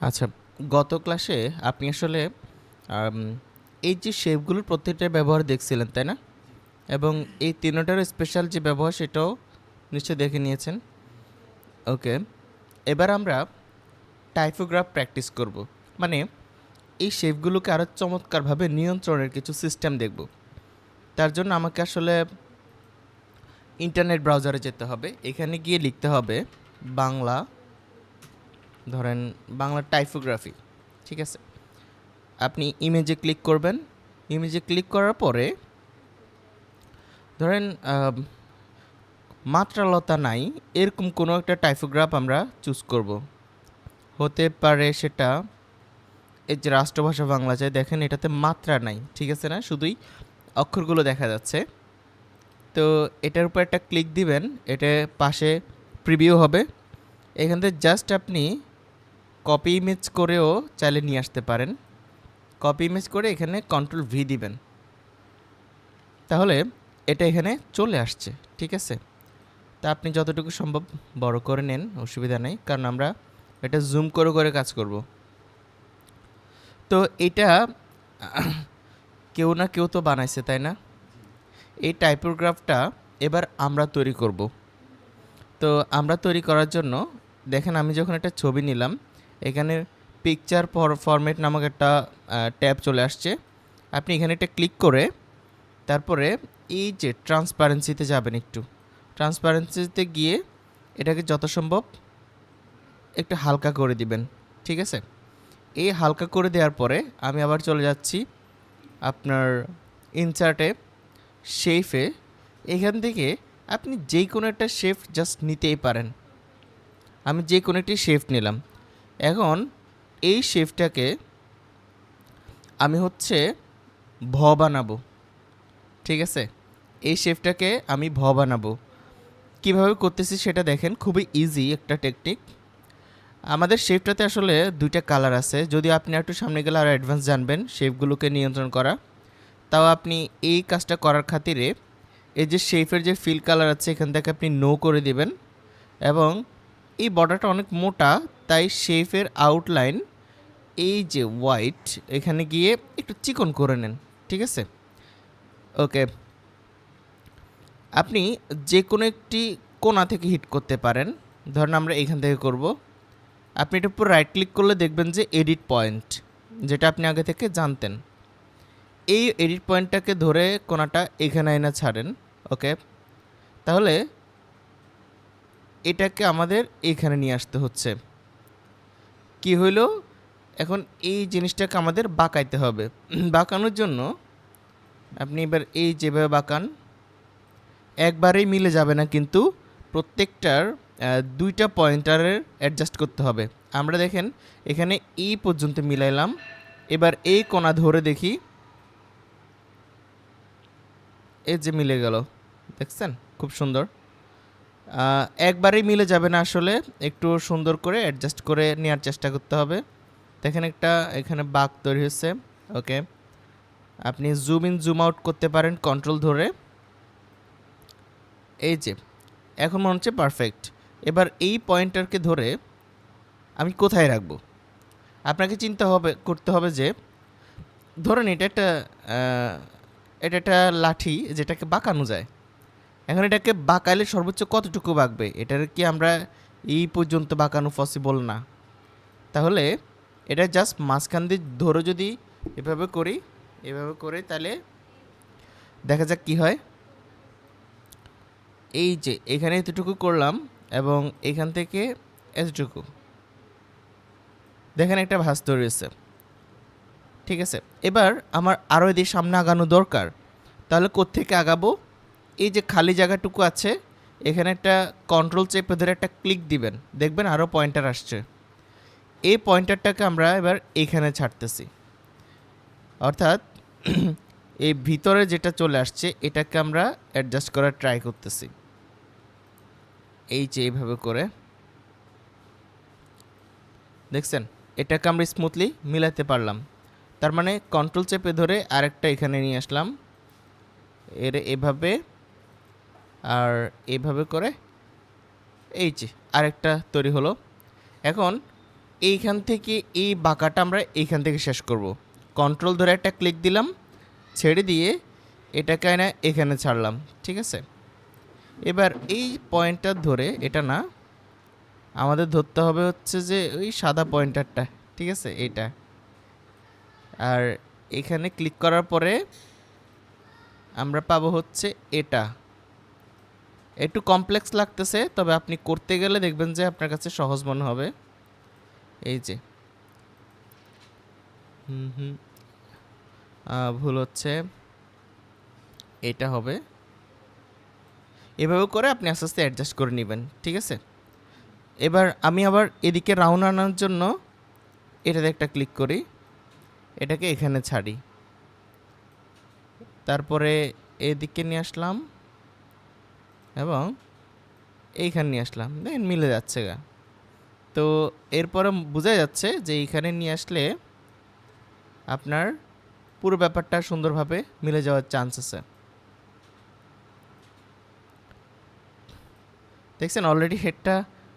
আচ্ছা গত ক্লাসে আপনি আসলে এই যে শেপগুলোর প্রত্যেকটার ব্যবহার দেখছিলেন, তাই না? এবং এই তিনটার স্পেশাল যে ব্যবহার, সেটাও নিশ্চয়ই দেখে নিয়েছেন। ওকে এবার আমরা টাইফোগ্রাফ প্র্যাকটিস করব। মানে এই শেপগুলোকে আরও চমৎকারভাবে নিয়ন্ত্রণের কিছু সিস্টেম দেখব। তার জন্য আমাকে আসলে ইন্টারনেট ব্রাউজারে যেতে হবে। এখানে গিয়ে লিখতে হবে বাংলা ধরেন বাংলা টাইপোগ্রাফি ঠিক আছে? আপনি ইমেজে ক্লিক করবেন। ইমেজে ক্লিক করার পরে ধরেন মাত্রালতা নাই, এরকম কোনো একটা টাইপোগ্রাফ আমরা চুজ করব। হতে পারে সেটা, এই যে রাষ্ট্রভাষা বাংলা চাই দেখেন এটাতে মাত্রা নাই, ঠিক আছে না? শুধুই অক্ষরগুলো দেখা যাচ্ছে। তো এটার উপর একটা ক্লিক দিবেন, এটা পাশে প্রিভিউ হবে। এখান থেকে জাস্ট আপনি কপি ইমেজ করেও চাইলে নিয়ে আসতে পারেন। কপি ইমেজ করে এখানে কন্ট্রোল ভি দিবেন। তাহলে এটা এখানে চলে আসছে, ঠিক আছে? তা আপনি যতটুকু সম্ভব বড় করে নেন, অসুবিধা নেই, কারণ আমরা এটা জুম করে করে কাজ করব। তো এটা কেউ না কেউ তো বানাইছে, তাই না? এই টাইপোগ্রাফটা এবার আমরা তৈরি করব। তো আমরা তৈরি করার জন্য, দেখেন আমি যখন একটা ছবি নিলাম এখানে পিকচার ফরম্যাট নামক একটা ট্যাব চলে আসছে। আপনি এখানে একটা ক্লিক করে, তারপরে এই যে ট্রান্সপারেন্সিতে যাবেন একটু। ট্রান্সপারেন্সিতে গিয়ে এটাকে যত সম্ভব একটু হালকা করে দিবেন, ঠিক আছে? এই হালকা করে দেওয়ার পরে আমি আবার চলে যাচ্ছি আপনার ইনসার্টে শেফে এখান থেকে আপনি যে কোনো একটা শেফ জাস্ট নিতেই পারেন। আমি যে কোনো একটি শেফ নিলাম। এখন এই শেফটাকে আমি হচ্ছে ভ বানাবো, ঠিক আছে? এই শেফটাকে আমি ভ বানাবো। কীভাবে করতেছি সেটা দেখেন, খুবই ইজি একটা টেকনিক আমাদের শেফটাতে আসলে দুইটা কালার আছে। যদি আপনি একটু সামনে গেলে আরও অ্যাডভান্স জানবেন শেফগুলোকে নিয়ন্ত্রণ করা। তাও আপনি এই কাজটা করার খাতিরে এই যে শেফের যে ফিল কালার আছে, এখান থেকে আপনি নো করে দিবেন। এবং এই বর্ডারটা অনেক মোটা তাই শেফের আউটলাইন এই যে হোয়াইট, এখানে গিয়ে একটু চিকন করে নেন, ঠিক আছে? ওকে। আপনি যে কোনো একটি কোনা থেকে হিট করতে পারেন। ধরেন আমরা এখান থেকে করব। আপনি এটা পুরো রাইট ক্লিক করলে দেখবেন যে এডিট পয়েন্ট যেটা আপনি আগে থেকে জানতেন। এই এডিট পয়েন্টটাকে ধরে কোনাটা এখানে এনে ছাড়েন, ওকে? তাহলে এটাকে আমাদের এখানে নিয়ে আসতে হচ্ছে। কি হইল? এখন এই জিনিসটাকে আমাদের বাঁকাইতে হবে। বাঁকানোর জন্য আপনি এবার এই যেভাবে বাঁকান, একবারেই মিলে যাবে না কিন্তু প্রত্যেকটার দুইটা পয়েন্টারের অ্যাডজাস্ট করতে হবে। আমরা দেখেন এখানে এই পর্যন্ত মিলাইলাম। এবার এই কোণা ধরে দেখি। এই যে মিলে গেল। দেখছেন? খুব সুন্দর। একবারেই মিলে যাবে না আসলে। একটু সুন্দর করে অ্যাডজাস্ট করে নেওয়ার চেষ্টা করতে হবে। দেখেন একটা, এখানে বাঘ তৈরি হচ্ছে ওকে। আপনি জুম ইন জুম আউট করতে পারেন কন্ট্রোল ধরে। এই যে, এখন মনে হচ্ছে পারফেক্ট এবার এই পয়েন্টারকে ধরে আমি কোথায় রাখব? আপনাকে চিন্তা হবে, করতে হবে যে, ধরেন এটা একটা এটা একটা লাঠি যেটাকে বাঁকানো যায়। এখন এটাকে বাঁকাইলে সর্বোচ্চ কতটুকু বাঁকবে? এটার কি আমরা এই পর্যন্ত বাঁকানো পসিবল না? তাহলে এটা জাস্ট মাঝখান দিয়ে ধরে যদি এভাবে করি, এভাবে করে তাহলে দেখা যাক কি হয়। এই যে, এখানে এতটুকু করলাম এবং এখান থেকে এতটুকু। দেখেন একটা ভাস তৈরি হয়েছে। ঠিক আছে? এবার আমার আরও এদিকে সামনে আগানো দরকার। তাহলে কোত্থেকে আগাবো? এই যে খালি জায়গাটুকু আছে, এখানে একটা কন্ট্রোল চেপে ধরে একটা ক্লিক দিবেন। দেখবেন আরও পয়েন্টার আসছে। এই পয়েন্টারটাকে আমরা এবার এখানে ছাড়তেছি। অর্থাৎ এই ভিতরে যেটা চলে আসছে, এটাকে আমরা অ্যাডজাস্ট করার ট্রাই করতেছি। এই যে এইভাবে করে। দেখছেন? এটাকে আমরা স্মুথলি মিলাতে পারলাম। তার মানে কন্ট্রোল চেপে ধরে আরেকটা এখানে নিয়ে আসলাম। এর এভাবে আর এইভাবে করে এই যে আরেকটা তৈরি হলো। এখন এইখান থেকে এই বাঁকাটা আমরা এইখান থেকে শেষ করব। কন্ট্রোল ধরে একটা ক্লিক দিলাম, ছেড়ে দিয়ে এটাকে না এখানে ছাড়লাম, ঠিক আছে? এবার এই পয়েন্টটা ধরে এটা না, আমাদের ধরতে হবে হচ্ছে যে ওই সাদা পয়েন্টারটা, ঠিক আছে? এটা আর এখানে ক্লিক করার পরে আমরা পাবো হচ্ছে এটা। একটু কমপ্লেক্স লাগতেছে, তবে আপনি করতে গেলে দেখবেন যে আপনার কাছে সহজ মনে হবে। এই যে। হুম হুম। ভুল হচ্ছে। এটা হবে। এভাবে করে আপনি আস্তে আস্তে অ্যাডজাস্ট করে নেবেন, ঠিক আছে? এবার আমি আবার এদিকে রাউন্ড আনার জন্য এটাতে একটা ক্লিক করি। এটাকে এখানে ছাড়ি। তারপরে এদিকে নিয়ে আসলাম। এবং এইখানে নিয়ে আসলাম। দেখেন মিলে যাচ্ছে গা। তো এরপরে বোঝা যাচ্ছে যে এইখানে নিয়ে আসলে আপনার পুরো ব্যাপারটা সুন্দরভাবে মিলে যাওয়ার চান্স আছে। দেখছেন অলরেডি হেডটা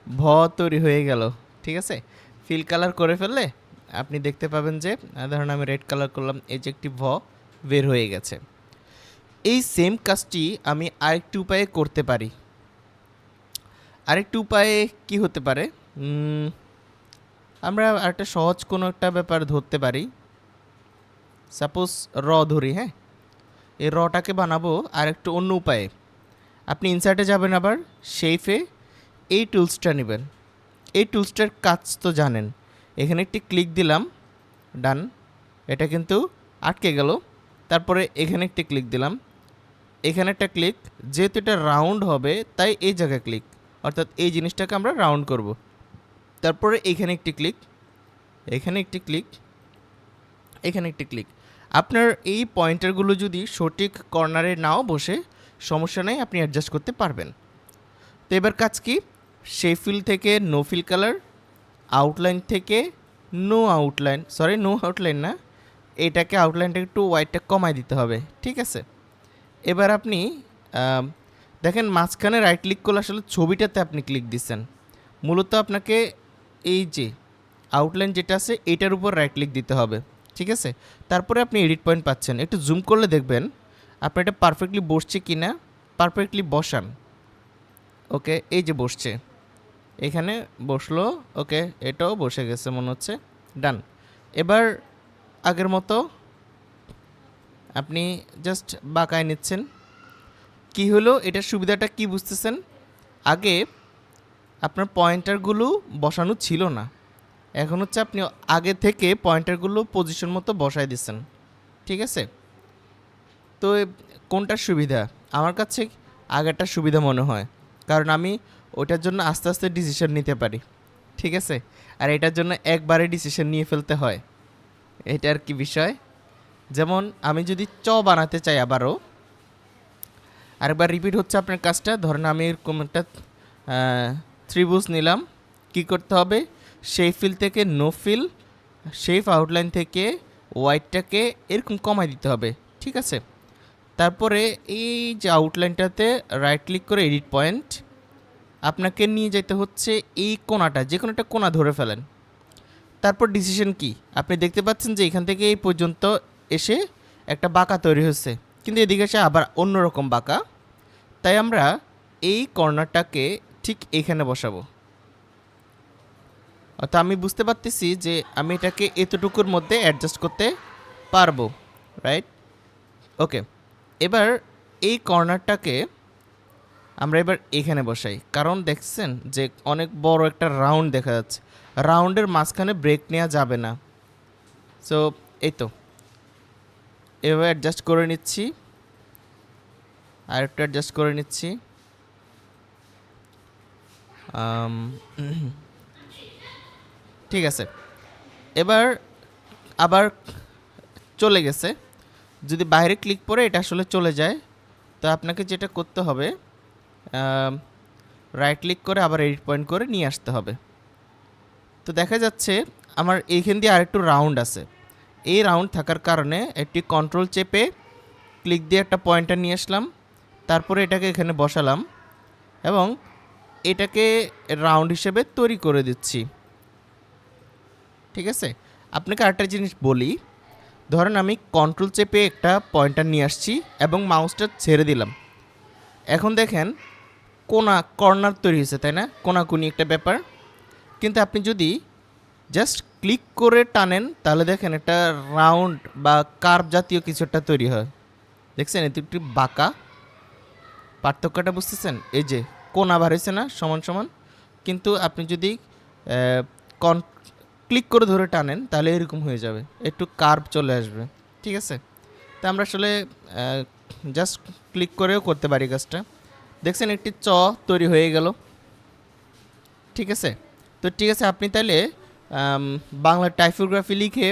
ভ তৈরি হয়ে গেল, ঠিক আছে? ফিল কালার করে ফেললে আপনি দেখতে পাবেন যে ধরুন আমি রেড কালার করলাম এই যে একটি ভ বের হয়ে গেছে। এই সেম কাজটি আমি আরেকটি উপায়ে করতে পারি। আরেকটি উপায়ে কি হতে পারে? আমরা আরেকটা সহজ কোনো একটা ব্যাপার ধরতে পারি। সাপোজ র ধরি হ্যাঁ? এই রটাকে বানাবো আর একটু অন্য উপায়ে। আপনি ইনসার্টে যাবেন আবার শেফে এই টুলসটা নেবেন। এই টুলসটার কাজ তো জানেন। এখানে একটি ক্লিক দিলাম ডান এটা কিন্তু আটকে গেল। তারপরে এখানে একটি ক্লিক দিলাম। এখানে একটা ক্লিক যেহেতু এটা রাউন্ড হবে, তাই এই জায়গায় ক্লিক অর্থাৎ এই জিনিসটাকে আমরা রাউন্ড করব। তারপরে এখানে একটি ক্লিক এখানে একটি ক্লিক এখানে একটি ক্লিক আপনার এই পয়েন্টারগুলো যদি সঠিক কর্নারে নাও বসে, সমস্যা নেই, আপনি অ্যাডজাস্ট করতে পারবেন। তো এবার কাজ কি? শেফিল থেকে নো ফিল কালার আউটলাইন থেকে no outline sorry no outline না, এটাকে আউটলাইনটা একটু হোয়াইটটা কমায় দিতে হবে, ঠিক আছে? এবার আপনি দেখেন মাঝখানে রাইট ক্লিক করলে আসলে ছবিটাতে আপনি ক্লিক দিচ্ছেন। মূলত আপনাকে এই যে আউটলাইন যেটা আছে, এটার উপর রাইট ক্লিক দিতে হবে, ঠিক আছে? তারপরে আপনি এডিট পয়েন্ট পাচ্ছেন। একটু জুম করলে দেখবেন, আপনার এটা পারফেক্টলি বসছে কি না পারফেক্টলি বসান। ওকে, এই যে বসছে। এখানে বসল, ওকে, এটাও বসে গেছে মনে হচ্ছে। ডান এবার আগের মতো আপনি জাস্ট বাঁকায় নিচ্ছেন। কি হলো? এটার সুবিধাটা কি বুঝতেছেন? আগে আপনার পয়েন্টারগুলো বসানো ছিল না। এখন হচ্ছে আপনি আগে থেকে পয়েন্টারগুলো পজিশন মতো বসায় দিচ্ছেন। ঠিক আছে? তো কোনটার সুবিধা? আমার কাছে আগেরটার সুবিধা মনে হয়। কারণ আমি ওটার জন্য আস্তে আস্তে ডিসিশন নিতে পারি। ঠিক আছে? আর এটার জন্য একবারে ডিসিশন নিয়ে ফেলতে হয়। এটা আর কি বিষয়? যেমন আমি যদি চ বানাতে চাই আবারও, আরেকবার রিপিট হচ্ছে আপনার কাজটা। ধরেন আমি এরকম একটা ত্রিভুজ নিলাম। কি করতে হবে? সেই ফিল থেকে নো ফিল শেফ আউটলাইন থেকে হোয়াইটটাকে এরকম কমাই দিতে হবে, ঠিক আছে? তারপরে এই যে আউটলাইনটাতে রাইট ক্লিক করে এডিট পয়েন্ট আপনাকে নিয়ে যেতে হচ্ছে এই কোনাটা যে কোনো একটা কোনা ধরে ফেলেন। তারপর ডিসিশন কি? আপনি দেখতে পাচ্ছেন যে এখান থেকে এই পর্যন্ত এসে একটা বাঁকা তৈরি হচ্ছে। কিন্তু এদিকে এসে আবার অন্যরকম বাঁকা। তাই আমরা এই কর্নারটাকে ঠিক এখানে বসাবো। অর্থাৎ আমি বুঝতে পারতেছি যে আমি এটাকে এতটুকুর মধ্যে অ্যাডজাস্ট করতে পারব রাইট ওকে এবার এই কর্নারটাকে আমরা এবার এখানে বসাই। কারণ দেখছেন যে অনেক বড় একটা রাউন্ড দেখা যাচ্ছে। রাউন্ডের মাঝখানে ব্রেক নেওয়া যাবে না। সো এই তো। এভাবে অ্যাডজাস্ট করে নিচ্ছি। আর একটু অ্যাডজাস্ট করে নিচ্ছি। ঠিক আছে। এবার আবার চলে গেছে। যদি বাইরে ক্লিক করে এটা আসলে চলে যায়। তো আপনাকে যেটা করতে হবে রাইট ক্লিক করে আবার এডিট পয়েন্ট করে নিয়ে আসতে হবে। তো দেখা যাচ্ছে আমার এইখান দিয়ে আরেকটু রাউন্ড আছে। এই রাউন্ড থাকার কারণে একটি কন্ট্রোল চেপে ক্লিক দিয়ে একটা পয়েন্টার নিয়ে আসলাম। তারপরে এটাকে এখানে বসালাম এবং এটাকে রাউন্ড হিসেবে তৈরি করে দিচ্ছি। ঠিক আছে? আপনাকে আরেকটা জিনিস বলি, ধরেন আমি কন্ট্রোল চেপে একটা পয়েন্টার নিয়ে আসছি এবং মাউসটা ছেড়ে দিলাম। এখন দেখেন, কোনা কর্নার তৈরি হয়েছে, তাই না? কোনাকুনি একটা ব্যাপার। কিন্তু আপনি যদি জাস্ট ক্লিক করে টানেন, তাহলে দেখেন একটা রাউন্ড বা কার্ভ জাতীয় কিছু একটা তৈরি হয়। দেখছেন? এতে একটু বাঁকা পার্থক্যটা বুঝতেছেন? এই যে কোনা বার হয়েছে না? সমান সমান। কিন্তু আপনি যদি কন, ক্লিক করে ধরে টানেন, তাহলে এরকম হয়ে যাবে। একটু কার্ভ চলে আসবে। ঠিক আছে? তা আমরা আসলে জাস্ট ক্লিক করেও করতে পারি কাজটা। দেখছেন? একটি চ তৈরি হয়ে গেল। ঠিক আছে? তো ঠিক আছে, আপনি তাহলে বাংলা টাইফোগ্রাফি লিখে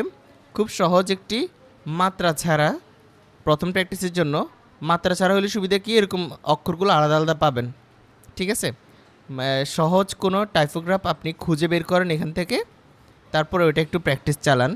খুব সহজ একটি মাত্রা ছাড়া প্রথম প্র্যাকটিসের জন্য মাত্রা ছাড়া হলে সুবিধা কি? এরকম অক্ষরগুলো আলাদা আলাদা পাবেন। ঠিক আছে? সহজ কোনো টাইফোগ্রাফ আপনি খুঁজে বের করেন এখান থেকে, তারপরে ওইটা একটু প্র্যাকটিস চালান।